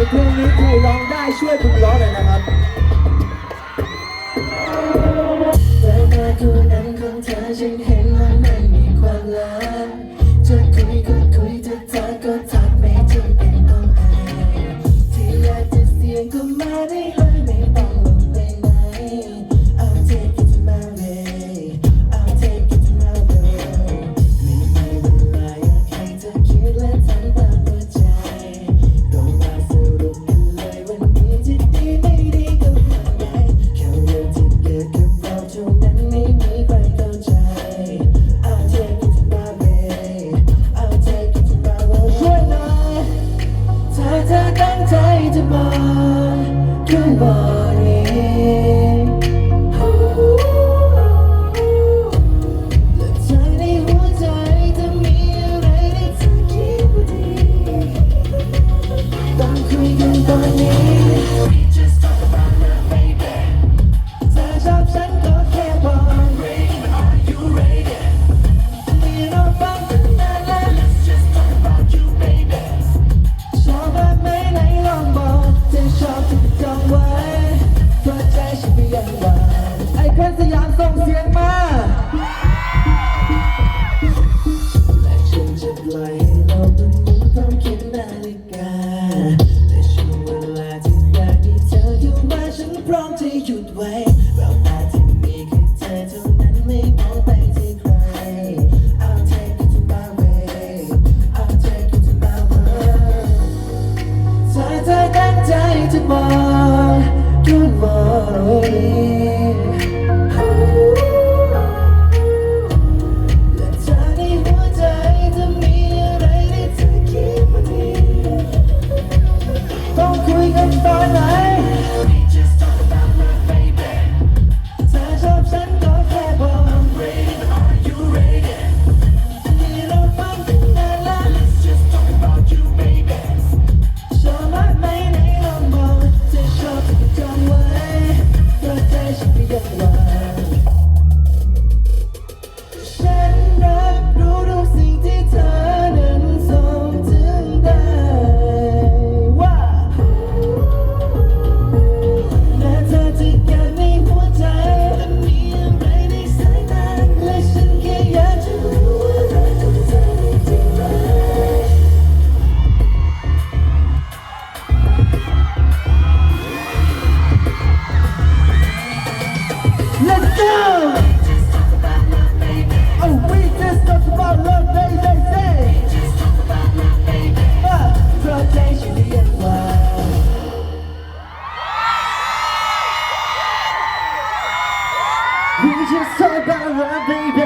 ยเพลงนี้ใครร้องได้ช่วยผมร้องหน่อยนะครับเธอมาตันั้นของเธอฉันเห็น nobody. หยุดไว้ เรามาที่มีแค่เธอเท่านั้นไม่มองไปที่ใคร I'll take you to my way I'll take you to my world เธอเธอตั้งใจจะมองคุณมอง We just talk about love, baby.